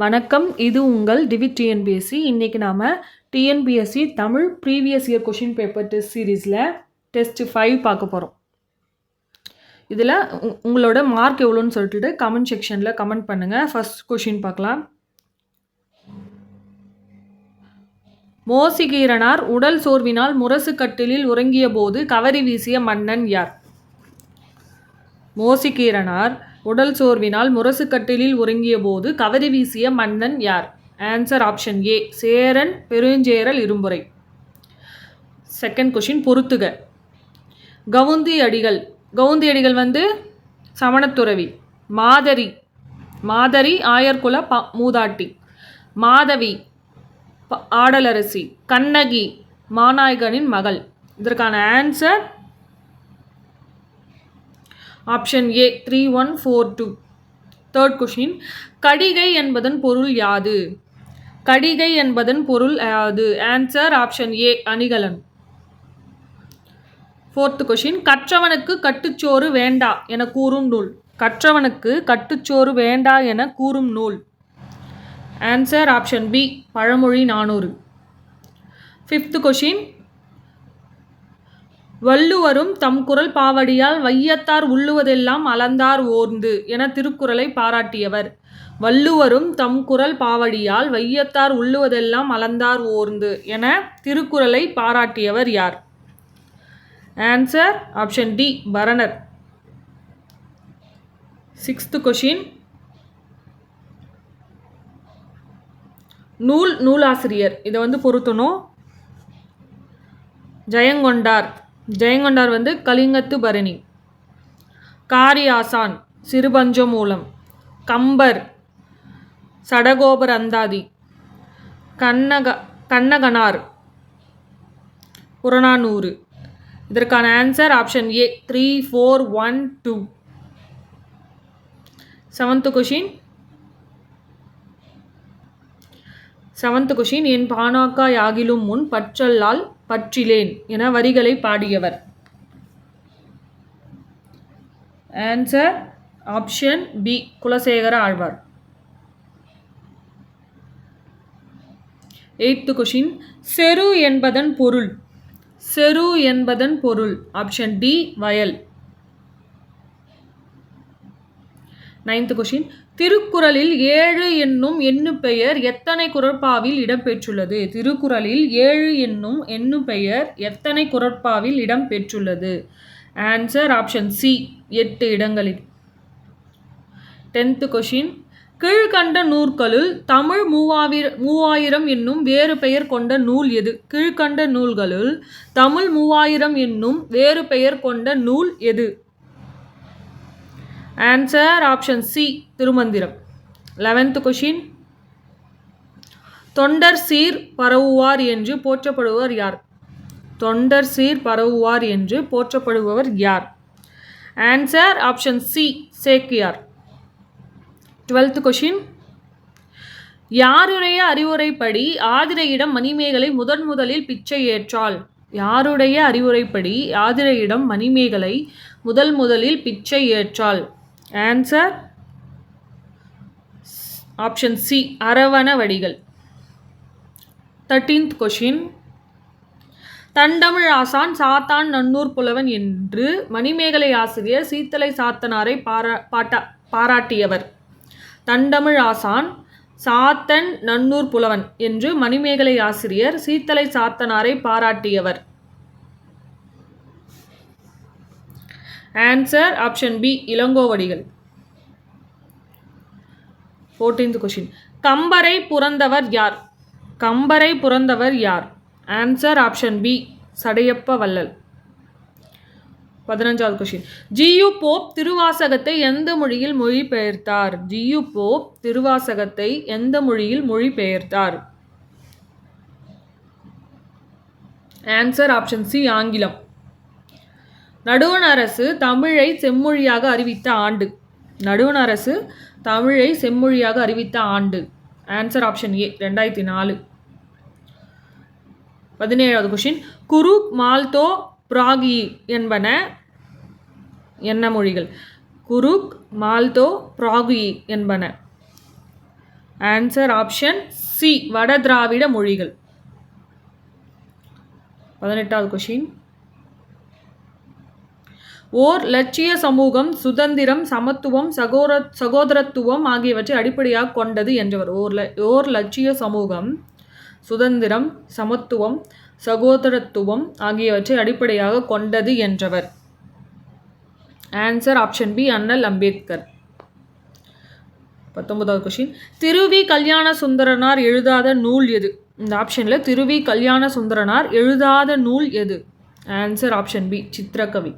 வணக்கம். இது உங்கள் டிவிட் டிஎன்பிஎஸ்சி இன்றைக்கி நாம் TNPSC Tamil previous year question paper test சீரீஸில் டெஸ்ட் ஃபைவ் பார்க்க போகிறோம் இதில் உங்களோட மார்க் எவ்வளோன்னு சொல்லிட்டு கமெண்ட் செக்ஷனில் கமெண்ட் பண்ணுங்கள் ஃபர்ஸ்ட் கொஷின் பார்க்கலாம். மோசிகீரனார் உடல் சோர்வினால் முரசு கட்டிலில் உறங்கிய போது கவரி வீசிய மன்னன் யார்? மோசிகீரனார் உடல் சோர்வினால் முரசுக்கட்டிலில் உறங்கிய போது கவரி வீசிய மன்னன் யார்? Answer option A Cheran Perumcheral Irumporai. Second question பொறுத்துக. கவுந்தி அடிகள். கவுந்தி அடிகள் வந்து சமணத்துறவி. மாதரி. மாதரி ஆயர்குல ப மூதாட்டி. மாதவி ஆடலரசி. கண்ணகி மாநாயகனின் மகள். இதற்கான answer option A three one four two third question கடிகை என்பதன் பொருள் யாது? கடிகை என்பதன் பொருள் யாது? ஆன்சர் ஆப்ஷன் ஏ அணிகலன். ஃபோர்த் கொஷின் கற்றவனுக்கு கட்டுச்சோறு வேண்டா என கூறும் நூல். கற்றவனுக்கு கட்டுச்சோறு வேண்டா என கூறும் நூல். ஆன்சர் ஆப்ஷன் பி பழமொழி நானூறு. ஃபிஃப்த்து கொஷின் வள்ளுவரும் தம் குரல் பாவடியால் வையத்தார் உள்ளுவதெல்லாம் அளந்தார் ஓர்ந்து என திருக்குறளை பாராட்டியவர். வள்ளுவரும் தம் குரல் பாவடியால் வையத்தார் உள்ளுவதெல்லாம் அளந்தார் ஓர்ந்து என திருக்குறளை பாராட்டியவர் யார்? Answer option D Paranar. Sixth question நூல் நூலாசிரியர். இதை வந்து பொருத்தணும். ஜெயங்கொண்டார். ஜெயங்கொண்டார் வந்து கலிங்கத்து பரணி. காரியாசான் சிறுபஞ்சமூலம் கம்பர் சடகோபர் அந்தாதி கண்ணக கண்ணகனார். புறநானூறு. இதற்கான answer option A three four one two seventh question seventh question என் பானாக்கா யாகிலும் முன் பற்றல்லால் பற்றிலேன் என வரிகளை பாடியவர். Answer option B Kulasekhara Alvar. Eighth question செரு என்பதன் பொருள் செரு என்பதன் பொருள் ஆப்ஷன் டி வயல். நைன்த் கொஷின் திருக்குறளில் ஏழு என்னும் எண்ணு பெயர் எத்தனை குரட்பாவில் இடம்பெற்றுள்ளது? திருக்குறளில் ஏழு என்னும் எண்ணு பெயர் எத்தனை குரட்பாவில் இடம்பெற்றுள்ளது? ஆன்சர் ஆப்ஷன் சி எட்டு இடங்களில். டென்த்து கொஷின் கீழ்கண்ட நூற்களுள் தமிழ் மூவாவிர மூவாயிரம் என்னும் வேறு பெயர் கொண்ட நூல் எது? கீழ்கண்ட நூல்களுள் தமிழ் மூவாயிரம் என்னும் வேறு பெயர் கொண்ட நூல் எது? Answer option C Thirumanthiram. Eleventh question தொண்டர் சீர் பரவுவார் என்று போற்றப்படுவர் யார்? தொண்டர் சீர் பரவுவார் என்று போற்றப்படுபவர் யார்? Answer option C Sekkizhar. Twelfth question யாருடைய அறிவுரைப்படி ஆதிரையிடம் மணிமேகலை முதன் முதலில் பிச்சை ஏற்றாள்? யாருடைய அறிவுரைப்படி ஆதிரையிடம் மணிமேகலை முதல் முதலில் பிச்சை ஏற்றாள்? Answer option C aravana வடிகள். Thirteenth question தண்டமிழ் ஆசான் சாத்தான் நன்னூர் புலவன் என்று மணிமேகலை ஆசிரியர் சீத்தலை சாத்தனாரை பாரா பாட்டா பாராட்டியவர். தண்டமிழ் ஆசான் சாத்தன் நன்னூர் புலவன் என்று மணிமேகலை ஆசிரியர் சீத்தலை சாத்தனாரை பாராட்டியவர். Answer option B Ilangovadigal. Fourteenth question கம்பரை புறந்தவர் யார்? கம்பரை புறந்தவர் யார்? ஆன்சர் ஆப்ஷன் பி சடையப்ப வள்ளல். பதினஞ்சாவது கொஷின் ஜியு போப் திருவாசகத்தை எந்த மொழியில் மொழிபெயர்த்தார்? ஜியு போப் திருவாசகத்தை எந்த மொழியில் மொழிபெயர்த்தார்? ஆன்சர் ஆப்ஷன் சி ஆங்கிலம். நடுவண் அரசு தமிழை செம்மொழியாக அறிவித்த ஆண்டு. நடுவண் அரசு தமிழை செம்மொழியாக அறிவித்த ஆண்டு. ஆன்சர் ஆப்ஷன் ஏ ரெண்டாயிரத்தி நாலு. பதினேழாவது கொஷின் குருக் மால்தோ பிராகி என்பன என்ன மொழிகள்? குருக் மால்தோ பிராகி என்பன. ஆன்சர் ஆப்ஷன் சி வட திராவிட மொழிகள். பதினெட்டாவது கொஷின் ஓர் லட்சிய சமூகம் சுதந்திரம் சமத்துவம் சகோர சகோதரத்துவம் ஆகியவற்றை அடிப்படையாக கொண்டது என்றவர். ஓர் ல ஓர் லட்சிய சமூகம் சுதந்திரம் சமத்துவம் சகோதரத்துவம் ஆகியவற்றை அடிப்படையாக கொண்டது என்றவர். ஆன்சர் ஆப்ஷன் பி அண்ணல் அம்பேத்கர். பத்தொன்பதாவது கொஷின் திருவி கல்யாண சுந்தரனார் எழுதாத நூல் எது? இந்த ஆப்ஷனில் திருவி கல்யாண சுந்தரனார் எழுதாத நூல் எது? ஆன்சர் ஆப்ஷன் பி சித்திரகவி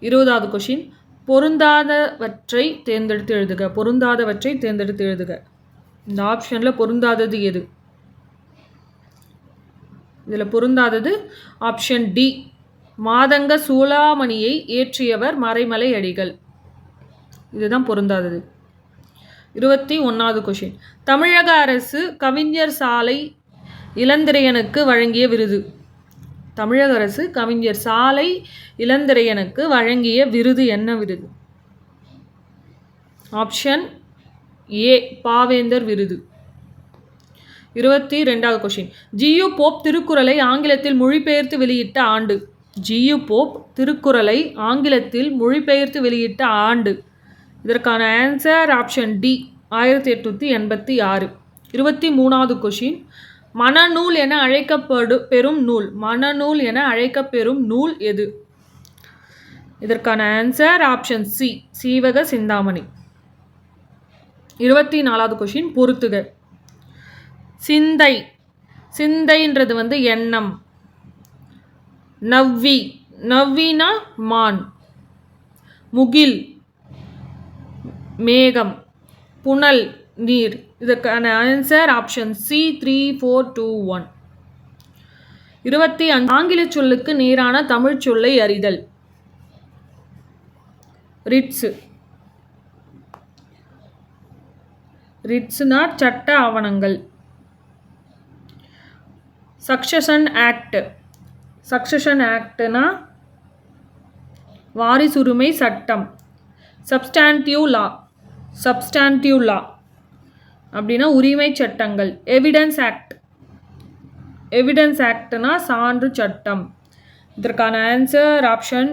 இருபதாவது கொஷின் பொருந்தாதவற்றை தேர்ந்தெடுத்து எழுதுக. பொருந்தாதவற்றை தேர்ந்தெடுத்து எழுதுக. இந்த ஆப்ஷனில் பொருந்தாதது எது? இதில் பொருந்தாதது ஆப்ஷன் டி. மாதங்க சூளாமணியை ஏற்றியவர் மறைமலை அடிகள். இதுதான் பொருந்தாதது. இருபத்தி ஒன்றாவது கொஷின் தமிழக அரசு கவிஞர் சாலை இளந்திரையனுக்கு வழங்கிய விருது. தமிழக அரசு கவிஞர் சாலை இளந்திரையனுக்கு வழங்கிய விருது என்ன விருது? ஆப்ஷன் ஏ பாவேந்தர் விருது. இருபத்தி ரெண்டாவது கொஷின் ஜியு போப் திருக்குறளை ஆங்கிலத்தில் மொழிபெயர்த்து வெளியிட்ட ஆண்டு. ஜியு போப் திருக்குறளை ஆங்கிலத்தில் மொழிபெயர்த்து வெளியிட்ட ஆண்டு. இதற்கான ஆன்சர் ஆப்ஷன் டி ஆயிரத்தி எட்நூற்றி எண்பத்தி ஆறு. இருபத்தி மூணாவது கொஷின் மனநூல் என அழைக்கப்படு பெறும் நூல். மனநூல் என அழைக்கப்பெறும் நூல் எது? இதற்கான answer option C Seevaka Chinthamani. இருபத்தி நாலாவது கொஷின் பொறுத்துக. சிந்தை. சிந்தைன்றது வந்து எண்ணம். நவ்வி. நவ்வினா மான். முகில். மேகம். புனல். நீர். இதற்கான answer option C three four two one இருபத்தி அஞ்சு ஆங்கில சொல்லுக்கு நேரான தமிழ் சொல்லை அறிதல். ரிட்ஸு. ரிட்ஸ்னா சட்ட ஆவணங்கள். சக்சஷன் ஆக்ட் சக்சஷன் ஆக்ட்னா வாரிசுரிமை சட்டம். சப்ஸ்டான்டிவ் லா சப்ஸ்டான்டிவ் லா அப்படின்னா உரிமை சட்டங்கள். எவிடன்ஸ் ஆக்ட் எவிடன்ஸ் ஆக்ட்னா சான்று சட்டம். இதற்கான answer option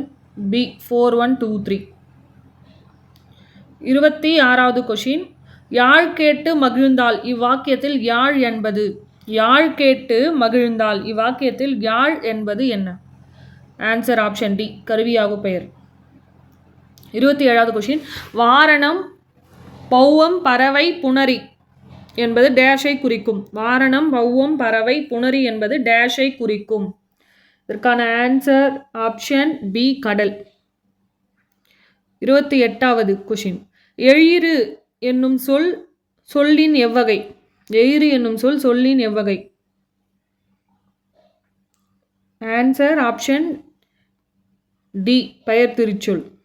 B four one two three இருபத்தி ஆறாவது கொஷின் யாழ் கேட்டு மகிழ்ந்தால் இவ்வாக்கியத்தில் யாழ் என்பது? யாழ் கேட்டு மகிழ்ந்தால் இவ்வாக்கியத்தில் யாழ் என்பது என்ன? ஆன்சர் ஆப்ஷன் டி கருவியாகும் பெயர். இருபத்தி ஏழாவது கொஷின் வாரணம் பௌவம் பறவை புணரி. என்பது டேஷை குறிக்கும். வாரணம் பௌவம் பறவை புணரி என்பது டேஷை குறிக்கும். இதற்கான ஆன்சர் ஆப்ஷன் பி கடல். இருபத்தி எட்டாவது கொஷின் எழிறு என்னும் சொல் சொல்லின் எவ்வகை. எயிறு என்னும் சொல் சொல்லின் எவ்வகை. ஆன்சர் ஆப்ஷன் டி பெயர் திருச்சொல்.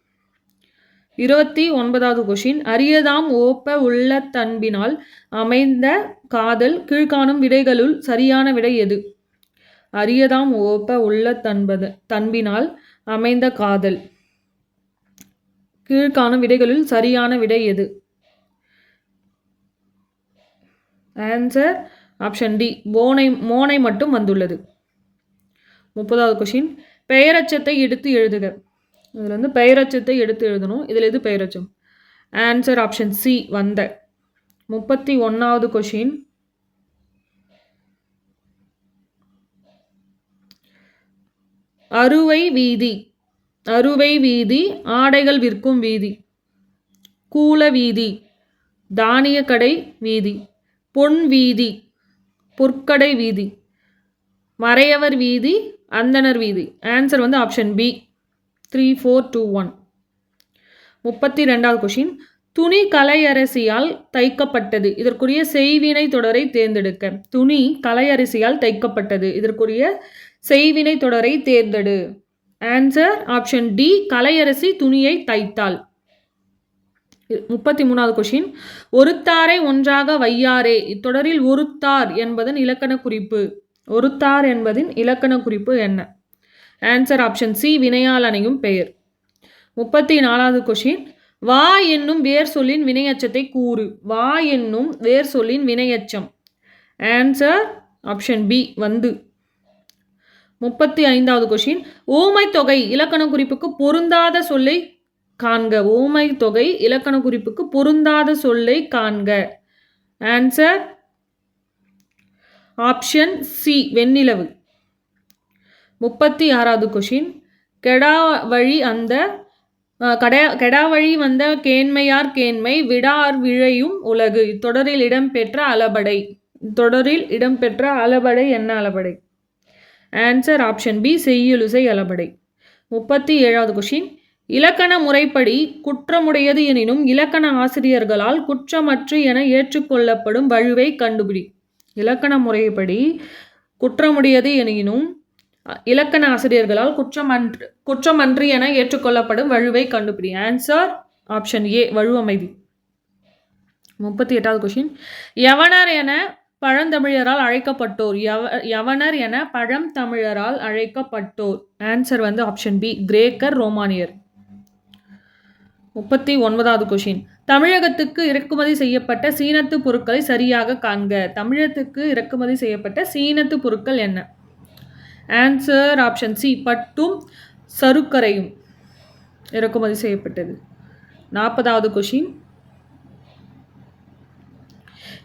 இருபத்தி ஒன்பதாவது கொஷின். அரியதாம் ஓப்ப உள்ள தன்பினால் அமைந்த காதல் கீழ்காணும் விடைகளுள் சரியான விடை எது? அரியதாம் ஓப்ப உள்ள தன்பது தன்பினால் அமைந்த காதல் கீழ்காணும் விடைகளுள் சரியான விடை எது? ஆன்சர் ஆப்ஷன் டி போனை மோனை மட்டும் வந்துள்ளது. முப்பதாவது கொஷின். பெயரச்சத்தை எடுத்து எழுதுக. இதில் வந்து பெயரச்சத்தை எடுத்து எழுதணும். இதில் எது பெயரச்சம்? ஆன்சர் ஆப்ஷன் சி வந்த முப்பத்தி ஒன்றாவது கொஷின் அறுவை வீதி. அறுவை வீதி ஆடைகள் விற்கும் வீதி. கூல வீதி தானிய கடை வீதி. பொன் வீதி பொற்கடை வீதி. மறையவர் வீதி அந்தனர் வீதி. ஆன்சர் வந்து option B three four two one முப்பத்தி ரெண்டாவது கொஷின் துணி கலையரசியால் தைக்கப்பட்டது. இதற்குரிய செய்வினை தொடரை தேர்ந்தெடுக்க. துணி கலையரசியால் தைக்கப்பட்டது. இதற்குரிய செய்வினை தொடரை தேர்ந்தெடு. ஆன்சர் ஆப்ஷன் டி கலையரசி துணியை தைத்தாள் முப்பத்தி மூணாவது கொஷின் ஒருத்தாரை ஒன்றாக வையாரே. இத்தொடரில் ஒருத்தார் என்பதன் இலக்கண குறிப்பு. ஒருத்தார் என்பதின் இலக்கண குறிப்பு என்ன? ஆன்சர் ஆப்ஷன் சி வினையால் அணையும் பெயர். முப்பத்தி நாலாவது கொஷின் வா என்னும் வேர் சொல்லின் வினையச்சத்தை கூறு. வா என்னும் வேர் சொல்லின் வினையச்சம். ஆன்சர் ஆப்ஷன் பி வந்து. முப்பத்தி ஐந்தாவது கொஷின் ஊமை தொகை இலக்கண குறிப்புக்கு பொருந்தாத சொல்லை காண்க. ஊமை தொகை இலக்கண குறிப்புக்கு பொருந்தாத சொல்லை காண்க. ஆன்சர் ஆப்ஷன் சி வெண்ணிலவு. முப்பத்தி ஆறாவது கொஷின். கெடா வழி அந்த கடா கெடா வழி வந்த கேண்மையார் கேண்மை விடார் விழையும் உலகு. இத்தொடரில் இடம்பெற்ற அளபடை. தொடரில் இடம்பெற்ற அளபடை என்ன அளபடை? ஆன்சர் ஆப்ஷன் பி செய்யுலுசை அளபடை. முப்பத்தி ஏழாவது கொஷின். இலக்கண முறைப்படி குற்றமுடையது எனினும் இலக்கண ஆசிரியர்களால் குற்றமற்று என ஏற்றுக்கொள்ளப்படும் வழுவை கண்டுபிடி. இலக்கண முறைப்படி குற்றமுடையது எனினும் இலக்கண ஆசிரியர்களால் குற்றமன்று குற்றமன்று என ஏற்றுக்கொள்ளப்படும் வழுவை கண்டுபிடி. ஆன்சர் ஆப்ஷன் ஏ வழுவமைதி. முப்பத்தி எட்டாவது கொஷின் யவனர் என பழந்தமிழரால் அழைக்கப்பட்டோர். யவ யவனர் என பழந்தமிழரால் அழைக்கப்பட்டோர். ஆன்சர் வந்து ஆப்ஷன் பி கிரேக்கர் ரோமானியர். முப்பத்தி ஒன்பதாவது கொஷின் தமிழகத்துக்கு இறக்குமதி செய்யப்பட்ட சீனத்து பொருட்களை சரியாக காண்க. தமிழகத்துக்கு இறக்குமதி செய்யப்பட்ட சீனத்து பொருட்கள் என்ன? ஆன்சர் ஆப்ஷன் சி பட்டும் சருக்கரையும். இறக்குமதி செய்யப்பட்டது. நாற்பதாவது கொஷின்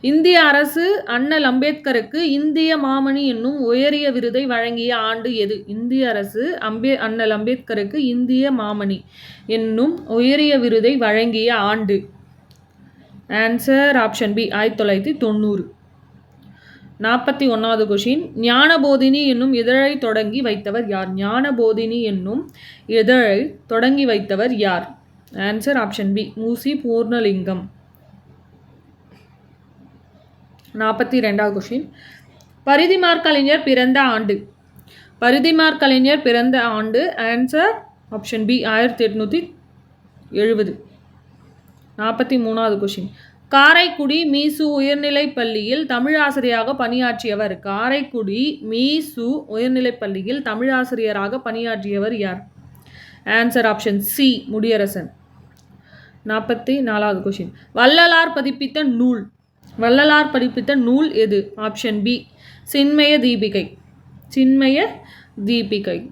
இந்திய அரசு அண்ணல் அம்பேத்கருக்கு இந்திய மாமணி என்னும் உயரிய விருதை வழங்கிய ஆண்டு எது? இந்திய அரசு அம்பே அண்ணல் அம்பேத்கருக்கு இந்திய மாமணி என்னும் உயரிய விருதை வழங்கிய ஆண்டு. ஆன்சர் ஆப்ஷன் பி ஆயிரத்தி தொள்ளாயிரத்தி தொண்ணூறு. நாற்பத்தி ஒன்றாவது கொஷின். ஞானபோதினி என்னும் இதழை தொடங்கி வைத்தவர் யார்? ஞானபோதினி என்னும் இதழை தொடங்கி வைத்தவர் யார்? Answer option B Moosi Poornalingam. நாற்பத்தி ரெண்டாவது கொஷின். பரிதிமார் கலைஞர் பிறந்த ஆண்டு. பரிதிமார் கலைஞர் பிறந்த ஆண்டு. ஆன்சர் ஆப்ஷன் பி ஆயிரத்தி எட்நூற்றி எழுபது நாற்பத்தி மூணாவது கொஷின். காரைக்குடி மீசு உயர்நிலைப் பள்ளியில் தமிழாசிரியராக பணியாற்றியவர். காரைக்குடி மீசு உயர்நிலைப் பள்ளியில் தமிழாசிரியராக பணியாற்றியவர் யார்? Answer option C Mudiyarasan. நாற்பத்தி நாலாவது கொஷின் வள்ளலார் பதிப்பித்த நூல். வள்ளலார் பதிப்பித்த நூல் எது? Option B Chinmaya Deepikai. சின்மய Deepikai.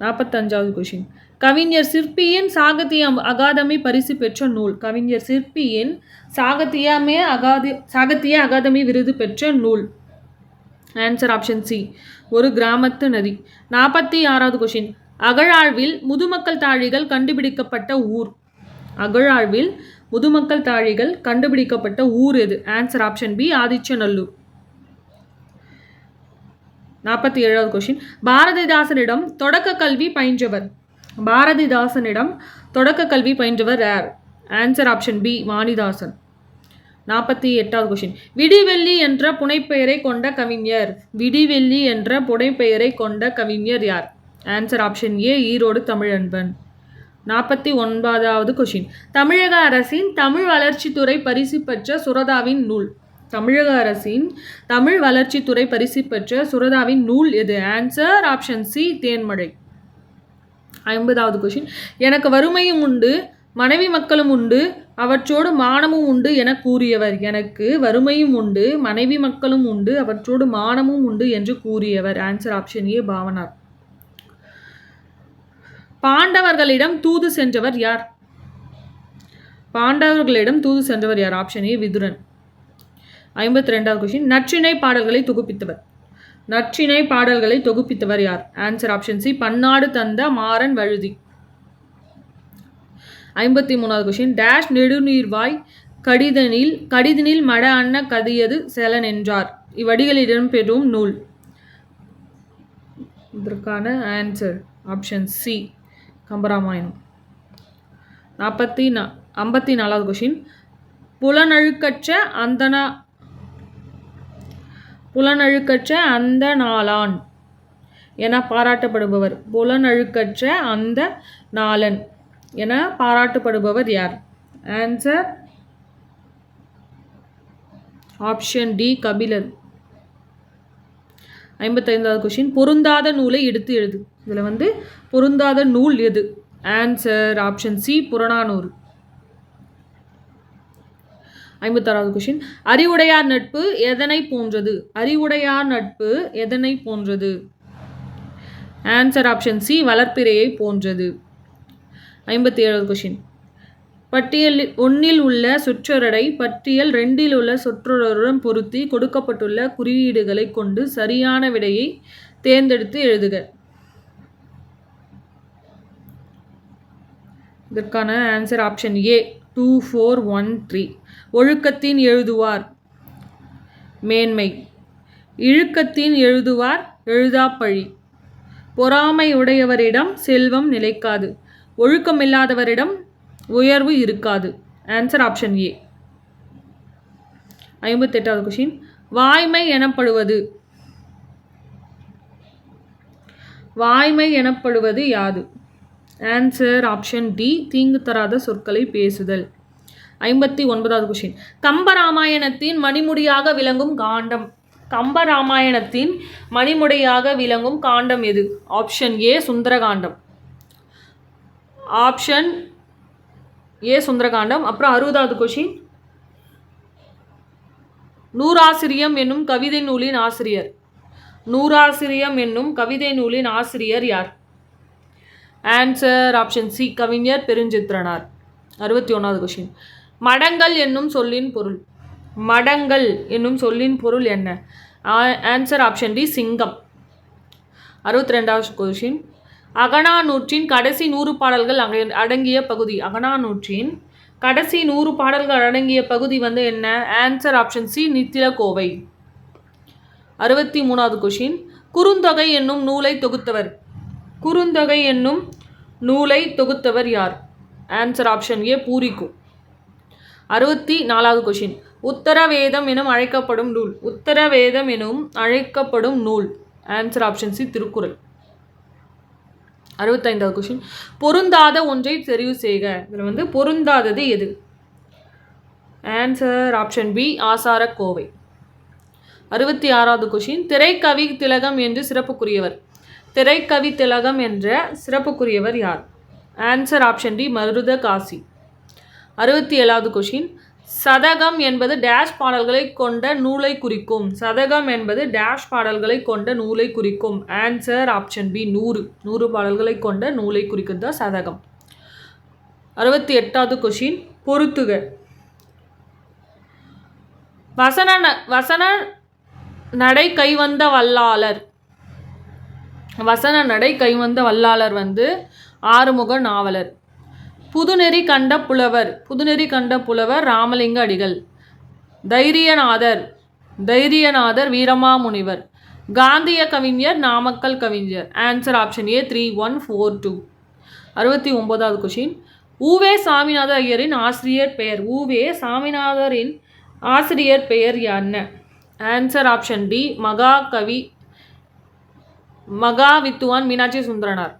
நாற்பத்தஞ்சாவது கொஷின் கவிஞர் சிற்பியின் சாகித்ய அகாதமி பரிசு பெற்ற நூல். கவிஞர் சிற்பியின் சாகித்யமே அகாதி சாகித்ய அகாதமி விருது பெற்ற நூல். ஆன்சர் ஆப்ஷன் சி ஒரு கிராமத்து நதி. நாற்பத்தி ஆறாவது கொஷின் அகழாழ்வில் முதுமக்கள் தாழிகள் கண்டுபிடிக்கப்பட்ட ஊர். அகழாழ்வில் முதுமக்கள் தாழிகள் கண்டுபிடிக்கப்பட்ட ஊர் எது? Answer option B Adichanallur. நாற்பத்தி ஏழாவது கொஷின் பாரதிதாசனிடம் தொடக்க கல்வி பயின்றவர். பாரதிதாசனிடம் தொடக்க கல்வி பயின்றவர் யார்? Answer option B Vanidasan. நாற்பத்தி எட்டாவது கொஷின் விடிவெள்ளி என்ற புனைப்பெயரை கொண்ட கவிஞர். விடிவெள்ளி என்ற புனைப்பெயரை கொண்ட கவிஞர் யார்? Answer option A Erode Tamilanban. நாற்பத்தி ஒன்பதாவது கொஷின் தமிழக அரசின் தமிழ் வளர்ச்சித்துறை பரிசு பெற்ற சுரதாவின் நூல். தமிழக அரசின் தமிழ் வளர்ச்சித்துறை பரிசு பெற்ற சுரதாவின் நூல் எது? ஆன்சர் ஆப்ஷன் சி தேன்மழை. ஐம்பதாவது கொஷின் எனக்கு வறுமையும் உண்டு மனைவி மக்களும் உண்டு அவற்றோடு மானமும் உண்டு என கூறியவர். எனக்கு வறுமையும் உண்டு மனைவி மக்களும் உண்டு அவற்றோடு மானமும் உண்டு என்று கூறியவர். Answer option A Pavanar. பாண்டவர்களிடம் தூது சென்றவர் யார்? பாண்டவர்களிடம் தூது சென்றவர் யார்? Option A Vidhuran. ஐம்பத்தி ரெண்டாவது கொஷின் நற்றிணை பாடல்களை தொகுப்பித்தவர். நற்றிணை பாடல்களை தொகுப்பித்தவர் யார்? ஆன்சர் ஆப்ஷன் சி பன்னாடு தந்த மாறன் வழுதி. ஐம்பத்தி மூணாவது கொஸ்டின் டேஷ் நெடுநீர்வாய் கடிதனில் கடிதனில் மட அன்ன கதியது செலன் என்றார். இவ்வடிகளிடம் இடம்பெறும் நூல். இதற்கான ஆன்சர் ஆப்ஷன் சி கம்பராமாயணம். நாற்பத்தி நா ஐம்பத்தி நாலாவது கொஷின் புலனழுக்கற்ற அந்தனா புலனழுக்கற்ற அந்த நாளான். என பாராட்டப்படுபவர். புலனழுக்கற்ற அந்த நாளன். என பாராட்டப்படுபவர் யார்? Answer option D Kapilar. ஐம்பத்தைந்தாவது question பொருந்தாத நூலை எடுத்து எழுது. இதில் வந்து பொருந்தாத நூல் எது? Answer option C Purananuru. ஐம்பத்தாறாவது question அறிவுடையார் நட்பு எதனை போன்றது? அறிவுடையார் நட்பு எதனை போன்றது? ஆன்சர் ஆப்ஷன் சி வளர்ப்பிறையை போன்றது. ஐம்பத்தி ஏழாவது கொஷின் பட்டியல் ஒன்றில் உள்ள சொற்றொடரை பட்டியல் ரெண்டில் உள்ள சொற்றொடருடன் பொருத்தி கொடுக்கப்பட்டுள்ள குறியீடுகளை கொண்டு சரியான விடையை தேர்ந்தெடுத்து எழுதுக. இதற்கான answer option A two four one three ஒழுக்கத்தின் எழுதுவார். மேன்மை. இழுக்கத்தின் எழுதுவார் எழுதாப்பழி. பொறாமை உடையவரிடம் செல்வம் நிலைக்காது. ஒழுக்கமில்லாதவரிடம் உயர்வு இருக்காது. ஆன்சர் ஆப்ஷன் ஏ ஐம்பத்தெட்டாவது கொஷின் வாய்மை எனப்படுவது. வாய்மை எனப்படுவது யாது? ஆன்சர் ஆப்ஷன் டி தீங்கு தராத சொற்களை பேசுதல். ஐம்பத்தி ஒன்பதாவது கொஷின் கம்பராமாயணத்தின் மணிமுடியாக விளங்கும் காண்டம். கம்பராமாயணத்தின் மணிமுடியாக விளங்கும் காண்டம் எது? Option A Sundarakandam. Option A Sundarakandam. அப்புறம் அறுபதாவது கொஷின் நூறாசிரியம் என்னும் கவிதை நூலின் ஆசிரியர். நூறாசிரியம் என்னும் கவிதை நூலின் ஆசிரியர் யார்? ஆன்சர் ஆப்ஷன் சி கவிஞர் பெருஞ்சித்திரனார். அறுபத்தி ஒன்றாவது கொஷின் மடங்கள் என்னும் சொல்லின் பொருள். மடங்கள் என்னும் சொல்லின் பொருள் என்ன? ஆன்சர் ஆப்ஷன் டி சிங்கம். அறுபத்தி ரெண்டாவது கொஷின் அகனானூற்றின் கடைசி நூறு பாடல்கள் அங்க- அடங்கிய பகுதி. அகனானூற்றின் கடைசி நூறு பாடல்கள் அடங்கிய பகுதி வந்து என்ன? Answer option C Nithila Kovai அறுபத்தி மூணாவது கொஷின் குறுந்தொகை என்னும் நூலை தொகுத்தவர். குறுந்தொகை என்னும் நூலை தொகுத்தவர் யார்? ஆன்சர் ஆப்ஷன் ஏ பூரிக்கும். அறுபத்தி நாலாவது கொஷின். உத்தரவேதம் எனும் அழைக்கப்படும் நூல். உத்தரவேதம் எனும் அழைக்கப்படும் நூல். Answer option C Thirukkural. அறுபத்தைந்தாவது question. பொருந்தாத ஒன்றை தெரிவு செய்க. இதில் வந்து பொருந்தாதது எது? ஆன்சர் ஆப்ஷன் பி ஆசார கோவை அறுபத்தி ஆறாவது கொஷின். திரைக்கவி திலகம் என்று சிறப்புக்குரியவர். திரைக்கவி திலகம் என்ற சிறப்புக்குரியவர் யார்? ஆன்சர் ஆப்ஷன் டி மருத காசி அறுபத்தி ஏழாவது கொஷின். சதகம் என்பது டேஷ் பாடல்களை கொண்ட நூலை குறிக்கும். சதகம் என்பது டேஷ் பாடல்களை கொண்ட நூலை குறிக்கும். ஆன்சர் ஆப்ஷன் பி நூறு. நூறு பாடல்களை கொண்ட நூலை குறிக்கிறது தான் சதகம். அறுபத்தி எட்டாவது கொஷின். பொருத்துக வசன ந- வசன நடை கைவந்த வல்லாளர். வசன நடை கைவந்த வல்லாளர் வந்து ஆறுமுக நாவலர். புதுநெறி கண்ட புலவர் புதுநெறி கண்ட புலவர் ராமலிங்க அடிகள். தைரியநாதர் தைரியநாதர் வீரமாமுனிவர். காந்திய கவிஞர் நாமக்கல் கவிஞர். Answer option A three one four two அறுபத்தி ஒன்பதாவது கொஷின் ஊவே சாமிநாத ஐயரின் ஆசிரியர் பெயர். ஊவே சாமிநாதரின் ஆசிரியர் பெயர் என்ன? ஆன்சர் ஆப்ஷன் டி மகா கவி மகா வித்துவான் மீனாட்சி சுந்தரனார்.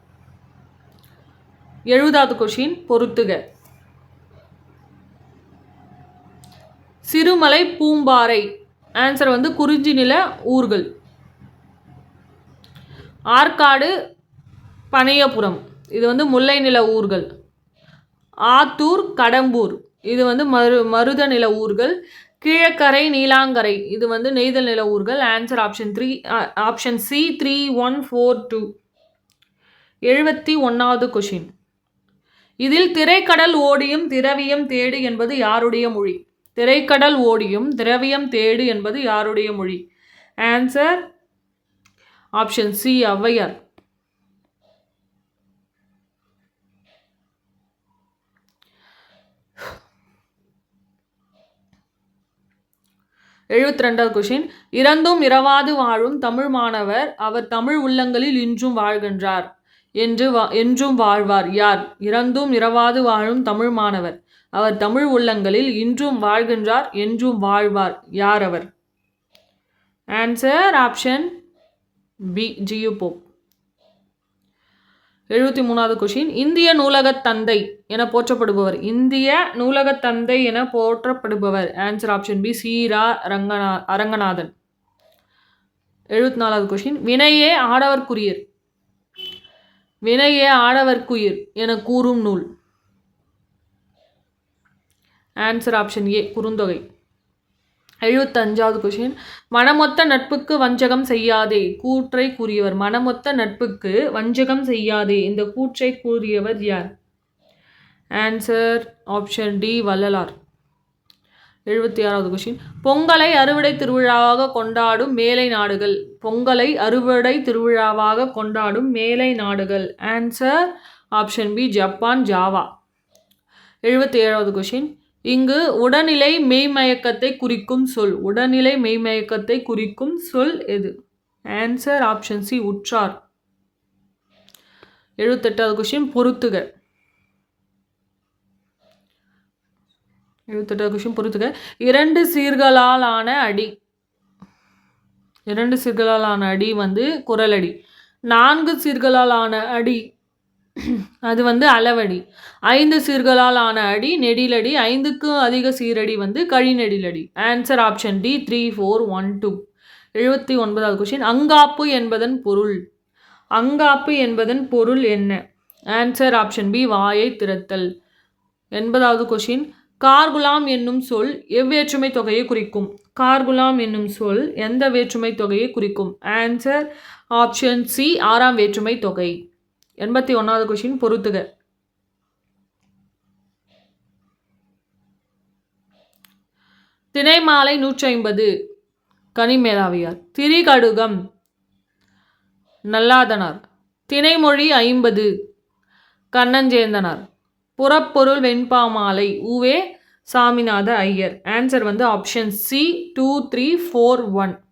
எழுபதாவது கொஷின் பொருத்துக சிறுமலை பூம்பாறை. ஆன்சர் வந்து குறிஞ்சி நில ஊர்கள். ஆற்காடு பனையபுரம். இது வந்து முல்லை நில ஊர்கள். ஆத்தூர் கடம்பூர். இது வந்து மரு மருத நில ஊர்கள். கீழக்கரை நீலாங்கரை. இது வந்து நெய்தல் நில ஊர்கள். Answer option three option C three one four two எழுபத்தி ஒன்றாவது கொஷின். இதில் திரைக்கடல் ஓடியும் திரவியம் தேடு என்பது யாருடைய மொழி? திரைக்கடல் ஓடியும் திரவியம் தேடு என்பது யாருடைய மொழி? Answer option C Avvaiyar. எழுபத்தி ரெண்டாவது கொஷின் இறந்தும் இரவாது வாழும் தமிழ் மாணவர் அவர் தமிழ் உள்ளங்களில் இன்றும் வாழ்கின்றார். என்று வா என்றும் வாழ்வார். யார்? இறந்தும் இரவாது வாழும் தமிழ் மாணவர். அவர் தமிழ் உள்ளங்களில் இன்றும் வாழ்கின்றார் என்றும் வாழ்வார். யார் அவர்? Answer option B G U Pope எழுபத்தி மூணாவது கொஷின் இந்திய நூலகத் தந்தை என போற்றப்படுபவர். இந்திய நூலகத் தந்தை என போற்றப்படுபவர். ஆன்சர் ஆப்ஷன் பி சீரா ரங்கநா அரங்கநாதன். எழுபத்தி நாலாவது கொஷின் வினையே ஆடவர்க்குரியர் வினையே ஆடவர்க்குயிர் என கூறும் நூல். Answer option A Kurunthogai. எழுபத்தஞ்சாவது question மனமொத்த நட்புக்கு வஞ்சகம் செய்யாதே கூற்றை கூறியவர். மனமொத்த நட்புக்கு வஞ்சகம் செய்யாதே இந்த கூற்றை கூறியவர் யார்? Answer option D Vallalar. எழுபத்தி ஆறாவது கொஷின் பொங்கலை அறுவடை திருவிழாவாக கொண்டாடும் மேலை நாடுகள். பொங்கலை அறுவடை திருவிழாவாக கொண்டாடும் மேலை நாடுகள். Answer option B Japan Java எழுபத்தி ஏழாவது கொஷின் இங்கு உடல்நிலை மெய்மயக்கத்தை குறிக்கும் சொல். உடல்நிலை மெய்மயக்கத்தை குறிக்கும் சொல் எது? ஆன்சர் ஆப்ஷன் சி உற்றார். எழுபத்தெட்டாவது கொஷின் பொருத்துக எழுபத்தெட்டாவது கொஷின் பொறுத்துக்க இரண்டு சீர்களால் ஆன அடி. இரண்டு சீர்களால் ஆன அடி வந்து குரலடி. நான்கு சீர்களால் ஆன அடி அது வந்து அளவடி. ஐந்து சீர்களால் ஆன அடி நெடிலடி. ஐந்துக்கும் அதிக சீரடி வந்து கழிநெடிலடி. Answer option D three four one two எழுபத்தி ஒன்பதாவது கொஷின் அங்காப்பு என்பதன் பொருள். அங்காப்பு என்பதன் பொருள் என்ன? ஆன்சர் ஆப்ஷன் பி வாயை திறத்தல். எண்பதாவது கொஷின் கார்குலாம் என்னும் சொல் எவ்வேற்றுமை தொகையை குறிக்கும். கார்குலாம் என்னும் சொல் எந்த வேற்றுமை தொகையை குறிக்கும்? ஆன்சர் ஆப்ஷன் சி ஆறாம் வேற்றுமை தொகை. எண்பத்தி ஒன்றாவது கொஷின் பொறுத்துக. திணைமாலை நூற்றி ஐம்பது கனிமேலாவியார். திரிகடுகம். நல்லாதனார். திணைமொழி ஐம்பது. Kannanchendanar. Purapporul Venbamalai. U V Saminatha Iyer. Answer வந்து option C two three four one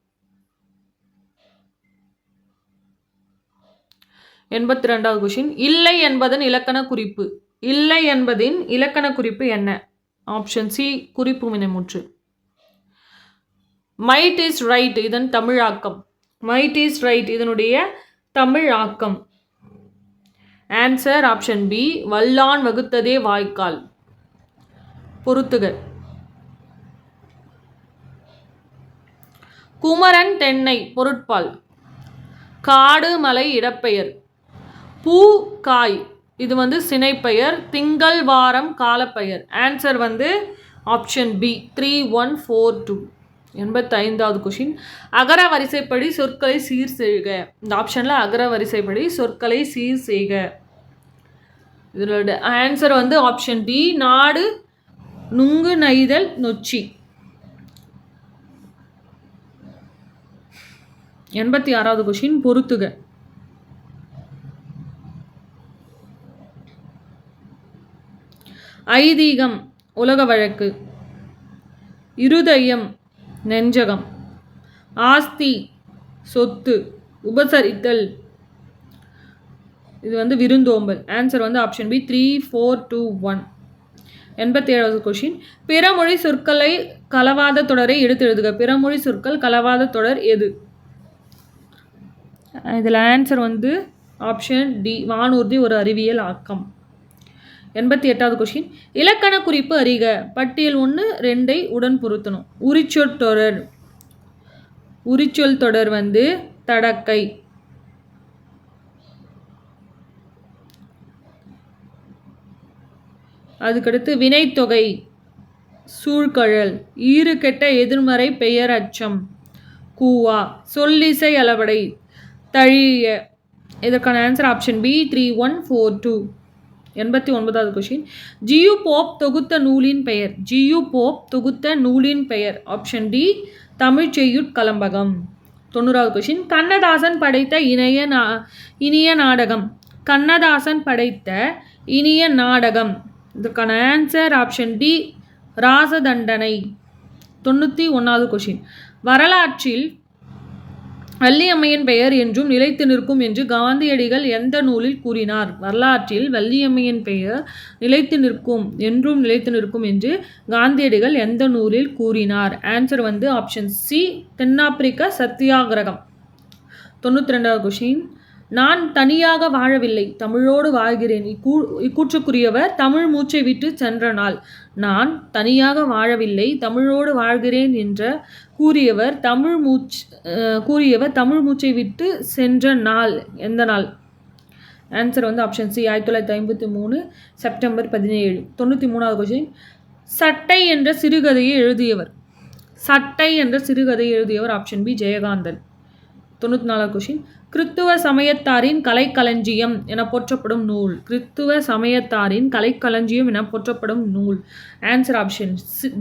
எண்பத்தி ரெண்டாவது கொஷின் இல்லை என்பதன் இலக்கண குறிப்பு. இல்லை என்பதின் இலக்கண குறிப்பு என்ன? ஆப்ஷன் சி குறிப்பு வினைமுற்று மைட் இஸ் ரைட் இதன் தமிழாக்கம். மைட் இஸ் ரைட் இதனுடைய தமிழ் ஆக்கம் ஆன்சர் ஆப்ஷன் பி வல்லான் வகுத்ததே வாய்க்கால். பொருத்துக குமரன் தென்னை பொருட்பால். காடு மலை இடப்பெயர். பூ காய். இது வந்து சினைப்பெயர் திங்கள் வாரம் காலப்பெயர். ஆன்சர் வந்து option B three one four two எண்பத்தைந்தாவது question அகர வரிசைப்படி சொற்களை சீர் செய்க. இந்த ஆப்ஷனில் அகர வரிசைப்படி சொற்களை சீர் செய்க. இதனோட ஆன்சர் வந்து ஆப்ஷன் டி நாடு நுங்கு நெய்தல் நொச்சி. எண்பத்தி ஆறாவது கொஷின் பொருத்துக ஐதீகம் உலக வழக்கு. இருதயம் நெஞ்சகம். ஆஸ்தி சொத்து. உபசரித்தல் இது வந்து விருந்தோம்பல். ஆன்சர் வந்து option B three four two one எண்பத்தி ஏழாவது கொஷின் பிறமொழி சொற்களை கலவாத தொடரை எடுத்து எழுதுக. பிறமொழி சொற்கள் கலவாத தொடர் எது? இதில் ஆன்சர் வந்து ஆப்ஷன் டி வானூர்தி ஒரு அறிவியல் ஆக்கம். எண்பத்தி எட்டாவது கொஷின் இலக்கண குறிப்பு அறிக. பட்டியல் ஒன்று ரெண்டை உடன் பொருத்தணும். உரிச்சொல் தொடர். உரிச்சொல் தொடர் வந்து தடக்கை. அதுக்கடுத்து வினைத்தொகை சூழ்கழல் ஈறு கெட்ட எதிர்மறை பெயர் அச்சம் கூவா சொல்லிசை அளவடை தழிய. இதற்கான answer option B three one four two எண்பத்தி ஒன்பதாவது கொஷின் ஜியு போப் தொகுத்த நூலின் பெயர். ஜியு போப் தொகுத்த நூலின் பெயர். ஆப்ஷன் டி தமிழ்ச்செய்யுட் கலம்பகம். தொண்ணூறாவது கொஷின் கண்ணதாசன் படைத்த இணைய நா இனிய நாடகம். கண்ணதாசன் படைத்த இனிய நாடகம். இதற்கான ஆன்சர் ஆப்ஷன் டி ராசதண்டனை. தொண்ணூற்றி ஒன்றாவது கொஷின் வரலாற்றில் வள்ளியம்மையின் பெயர் என்றும் நிலைத்து நிற்கும் என்று காந்தியடிகள் எந்த நூலில் கூறினார்? வரலாற்றில் வள்ளியம்மையின் பெயர் நிலைத்து நிற்கும் என்றும் நிலைத்து நிற்கும் என்று காந்தியடிகள் எந்த நூலில் கூறினார்? ஆன்சர் வந்து ஆப்ஷன் சி தென்னாப்பிரிக்க சத்தியாகிரகம். தொண்ணூற்றி ரெண்டாவது கொஷின் நான் தனியாக வாழவில்லை தமிழோடு வாழ்கிறேன். இக்கூ இக்கூற்றுக்குரியவர் தமிழ் மூச்சை விட்டு சென்ற நாள் நான் தனியாக வாழவில்லை தமிழோடு வாழ்கிறேன் என்ற கூறியவர் தமிழ் மூச்சு கூறியவர் தமிழ் மூச்சை விட்டு சென்ற நாள் எந்த நாள்? ஆன்சர் வந்து ஆப்ஷன் சி ஆயிரத்தி தொள்ளாயிரத்தி ஐம்பத்தி மூணு செப்டம்பர் பதினேழு. தொண்ணூற்றி மூணாவது கொஸ்டின் சட்டை என்ற சிறுகதையை எழுதியவர். சட்டை என்ற சிறுகதை எழுதியவர் ஆப்ஷன் பி ஜெயகாந்தன். தொண்ணூற்றி நாலாவது கொஷின். கிறித்துவ சமயத்தாரின் கலைக்களஞ்சியம் என போற்றப்படும் நூல். கிறித்துவ சமயத்தாரின் கலைக்களஞ்சியம் என போற்றப்படும் நூல். Answer option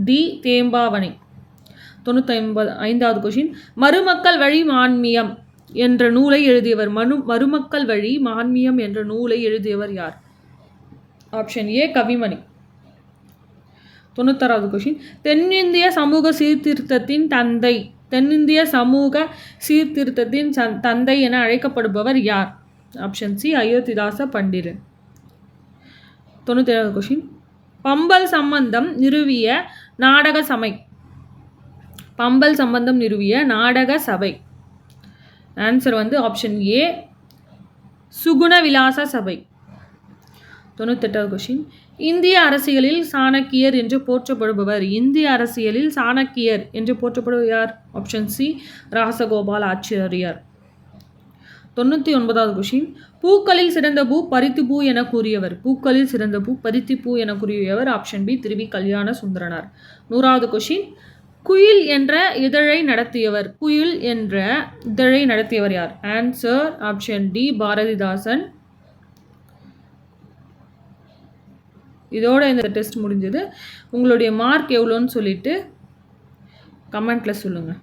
D Thembavani. தொண்ணூற்றி ஐம்பது ஐந்தாவது கொஷின். மருமக்கள் வழி மான்மியம் என்ற நூலை எழுதியவர் மனு மருமக்கள் வழி மான்மியம் என்ற நூலை எழுதியவர் யார்? Option A Kavimani. தொண்ணூத்தாறாவது கொஷின். தென்னிந்திய சமூக சீர்திருத்தத்தின் தந்தை தென்னிந்திய சமூக சீர்திருத்தத்தின் சந் தந்தை என அழைக்கப்படுபவர் யார்? ஆப்ஷன் சி அயோத்திதாச பண்டிதன். தொண்ணூற்றி ஏழாவது கொஷின் பம்பல் சம்பந்தம் நிறுவிய நாடக சபை பம்பல் சம்பந்தம் நிறுவிய நாடக சபை. ஆன்சர் வந்து ஆப்ஷன் ஏ சுகுண விலாச சபை. தொண்ணூத்தெட்டாவது கொஷின் இந்திய அரசியலில் சாணக்கியர் என்று போற்றப்படுபவர். இந்திய அரசியலில் சாணக்கியர் என்று போற்றப்படுவர் யார்? ஆப்ஷன் சி ராசகோபால் ஆச்சாரியார். தொண்ணூற்றி ஒன்பதாவது கொஷின் பூக்களில் சிறந்த பூ பருத்தி பூ என கூறியவர். பூக்களில் சிறந்த பூ பருத்தி பூ என கூறியவர். ஆப்ஷன் பி திருவி கல்யாண சுந்தரனார் நூறாவது கொஷின் குயில் என்ற இதழை நடத்தியவர். குயில் என்ற இதழை நடத்தியவர் யார்? Answer option D Bharathidasan. இதோட இந்த டெஸ்ட் முடிஞ்சது. உங்களுடைய மார்க் எவ்வளோன்னு சொல்லிட்டு கமெண்ட்டில் சொல்லுங்கள்